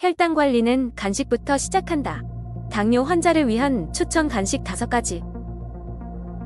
혈당 관리는 간식부터 시작한다. 당뇨 환자를 위한 추천 간식 5가지.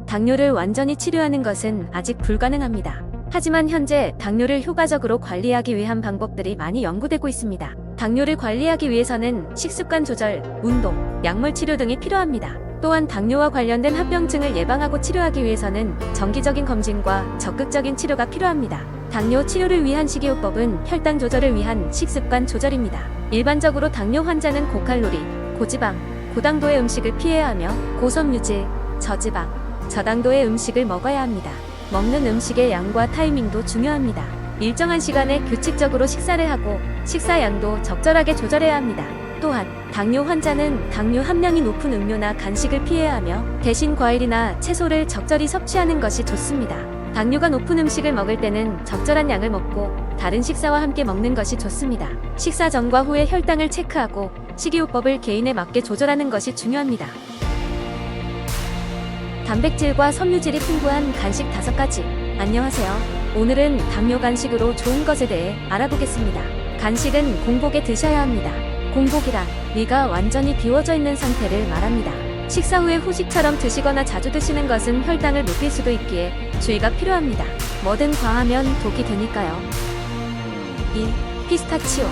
당뇨를 완전히 치료하는 것은 아직 불가능합니다. 하지만 현재 당뇨를 효과적으로 관리하기 위한 방법들이 많이 연구되고 있습니다. 당뇨를 관리하기 위해서는 식습관 조절, 운동, 약물 치료 등이 필요합니다. 또한 당뇨와 관련된 합병증을 예방하고 치료하기 위해서는 정기적인 검진과 적극적인 치료가 필요합니다. 당뇨 치료를 위한 식이요법은 혈당 조절을 위한 식습관 조절입니다. 일반적으로 당뇨 환자는 고칼로리, 고지방, 고당도의 음식을 피해야 하며 고섬유질, 저지방, 저당도의 음식을 먹어야 합니다. 먹는 음식의 양과 타이밍도 중요합니다. 일정한 시간에 규칙적으로 식사를 하고 식사 양도 적절하게 조절해야 합니다. 또한 당뇨 환자는 당뇨 함량이 높은 음료나 간식을 피해야 하며 대신 과일이나 채소를 적절히 섭취하는 것이 좋습니다. 당뇨가 높은 음식을 먹을 때는 적절한 양을 먹고 다른 식사와 함께 먹는 것이 좋습니다. 식사 전과 후에 혈당을 체크하고 식이요법을 개인에 맞게 조절하는 것이 중요합니다. 단백질과 섬유질이 풍부한 간식 5가지. 안녕하세요. 오늘은 당뇨 간식으로 좋은 것에 대해 알아보겠습니다. 간식은 공복에 드셔야 합니다. 공복이란 위가 완전히 비워져 있는 상태를 말합니다. 식사 후에 후식처럼 드시거나 자주 드시는 것은 혈당을 높일 수도 있기에 주의가 필요합니다. 뭐든 과하면 독이 되니까요. 1. 피스타치오.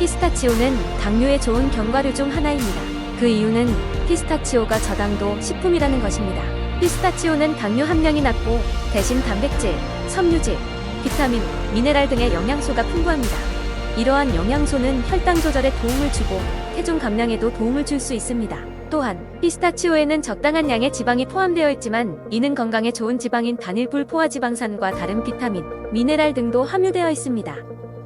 피스타치오는 당뇨에 좋은 견과류 중 하나입니다. 그 이유는 피스타치오가 저당도 식품이라는 것입니다. 피스타치오는 당뇨 함량이 낮고 대신 단백질, 섬유질, 비타민, 미네랄 등의 영양소가 풍부합니다. 이러한 영양소는 혈당 조절에 도움을 주고 체중 감량에도 도움을 줄 수 있습니다. 또한 피스타치오에는 적당한 양의 지방이 포함되어 있지만 이는 건강에 좋은 지방인 단일 불포화 지방산과 다른 비타민, 미네랄 등도 함유되어 있습니다.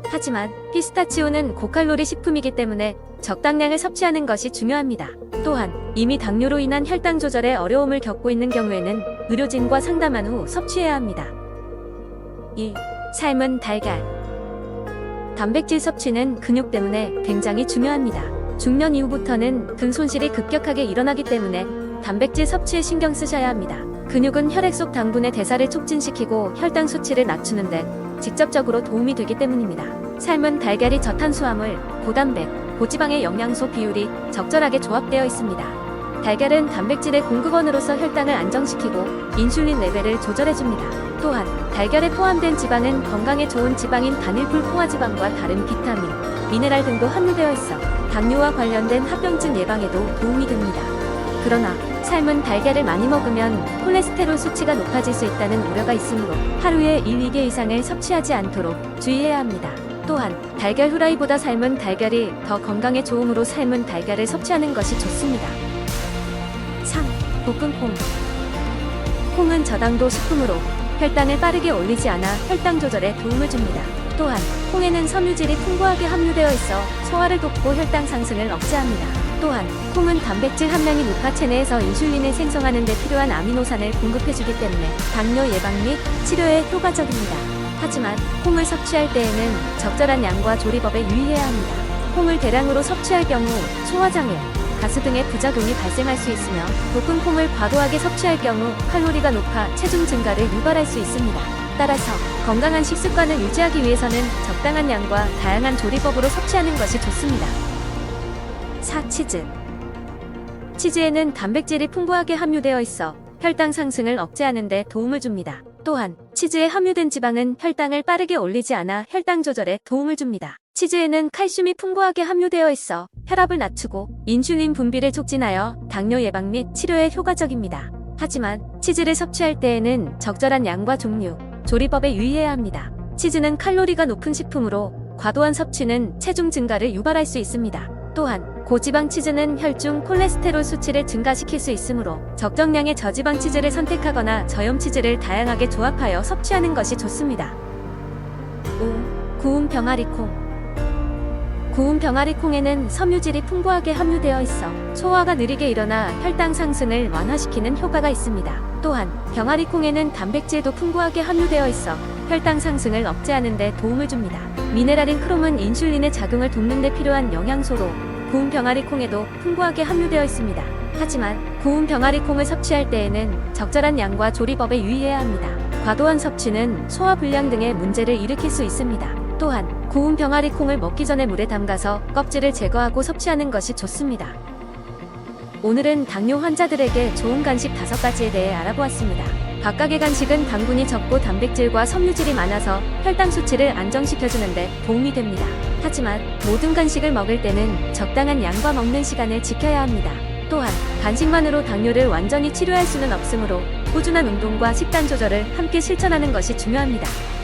하지만 피스타치오는 고칼로리 식품이기 때문에 적당량을 섭취하는 것이 중요합니다. 또한 이미 당뇨로 인한 혈당 조절에 어려움을 겪고 있는 경우에는 의료진과 상담한 후 섭취해야 합니다. 1. 삶은 달걀. 단백질 섭취는 근육 때문에 굉장히 중요합니다. 중년 이후부터는 근 손실이 급격하게 일어나기 때문에 단백질 섭취에 신경 쓰셔야 합니다. 근육은 혈액 속 당분의 대사를 촉진시키고 혈당 수치를 낮추는데 직접적으로 도움이 되기 때문입니다. 삶은 달걀이 저탄수화물, 고단백, 고지방의 영양소 비율이 적절하게 조합되어 있습니다. 달걀은 단백질의 공급원으로서 혈당을 안정시키고 인슐린 레벨을 조절해줍니다. 또한 달걀에 포함된 지방은 건강에 좋은 지방인 단일불 포화지방과 다른 비타민, 미네랄 등도 함유되어 있어 당뇨와 관련된 합병증 예방에도 도움이 됩니다. 그러나 삶은 달걀을 많이 먹으면 콜레스테롤 수치가 높아질 수 있다는 우려가 있으므로 하루에 1, 2개 이상을 섭취하지 않도록 주의해야 합니다. 또한 달걀 후라이보다 삶은 달걀이 더 건강에 좋으므로 삶은 달걀을 섭취하는 것이 좋습니다. 3. 볶은 콩. 콩은 저당도 식품으로 혈당을 빠르게 올리지 않아 혈당 조절에 도움을 줍니다. 또한 콩에는 섬유질이 풍부하게 함유되어 있어 소화를 돕고 혈당 상승을 억제합니다. 또한 콩은 단백질 함량이 높아 체내에서 인슐린을 생성하는 데 필요한 아미노산을 공급해주기 때문에 당뇨 예방 및 치료에 효과적입니다. 하지만 콩을 섭취할 때에는 적절한 양과 조리법에 유의해야 합니다. 콩을 대량으로 섭취할 경우 소화장애, 가스 등의 부작용이 발생할 수 있으며 볶은 콩을 과도하게 섭취할 경우 칼로리가 높아 체중 증가를 유발할 수 있습니다. 따라서 건강한 식습관을 유지하기 위해서는 적당한 양과 다양한 조리법으로 섭취하는 것이 좋습니다. 4. 치즈. 치즈에는 단백질이 풍부하게 함유되어 있어 혈당 상승을 억제하는 데 도움을 줍니다. 또한 치즈에 함유된 지방은 혈당을 빠르게 올리지 않아 혈당 조절에 도움을 줍니다. 치즈에는 칼슘이 풍부하게 함유되어 있어 혈압을 낮추고 인슐린 분비를 촉진하여 당뇨 예방 및 치료에 효과적입니다. 하지만 치즈를 섭취할 때에는 적절한 양과 종류, 조리법에 유의해야 합니다. 치즈는 칼로리가 높은 식품으로 과도한 섭취는 체중 증가를 유발할 수 있습니다. 또한 고지방 치즈는 혈중 콜레스테롤 수치를 증가시킬 수 있으므로 적정량의 저지방 치즈를 선택하거나 저염 치즈를 다양하게 조합하여 섭취하는 것이 좋습니다. 5. 구운 병아리콩 구운 병아리콩에는 섬유질이 풍부하게 함유되어 있어 소화가 느리게 일어나 혈당 상승을 완화시키는 효과가 있습니다. 또한 병아리콩에는 단백질도 풍부하게 함유되어 있어 혈당 상승을 억제하는 데 도움을 줍니다. 미네랄인 크롬은 인슐린의 작용을 돕는 데 필요한 영양소로 구운 병아리콩에도 풍부하게 함유되어 있습니다. 하지만 구운 병아리콩을 섭취할 때에는 적절한 양과 조리법에 유의해야 합니다. 과도한 섭취는 소화 불량 등의 문제를 일으킬 수 있습니다. 또한 구운 병아리 콩을 먹기 전에 물에 담가서 껍질을 제거하고 섭취하는 것이 좋습니다. 오늘은 당뇨 환자들에게 좋은 간식 5가지에 대해 알아보았습니다. 각각의 간식은 당분이 적고 단백질과 섬유질이 많아서 혈당 수치를 안정시켜주는데 도움이 됩니다. 하지만 모든 간식을 먹을 때는 적당한 양과 먹는 시간을 지켜야 합니다. 또한 간식만으로 당뇨를 완전히 치료할 수는 없으므로 꾸준한 운동과 식단 조절을 함께 실천하는 것이 중요합니다.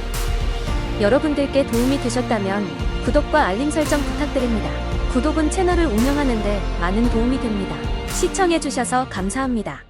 여러분들께 도움이 되셨다면 구독과 알림 설정 부탁드립니다. 구독은 채널을 운영하는데 많은 도움이 됩니다. 시청해주셔서 감사합니다.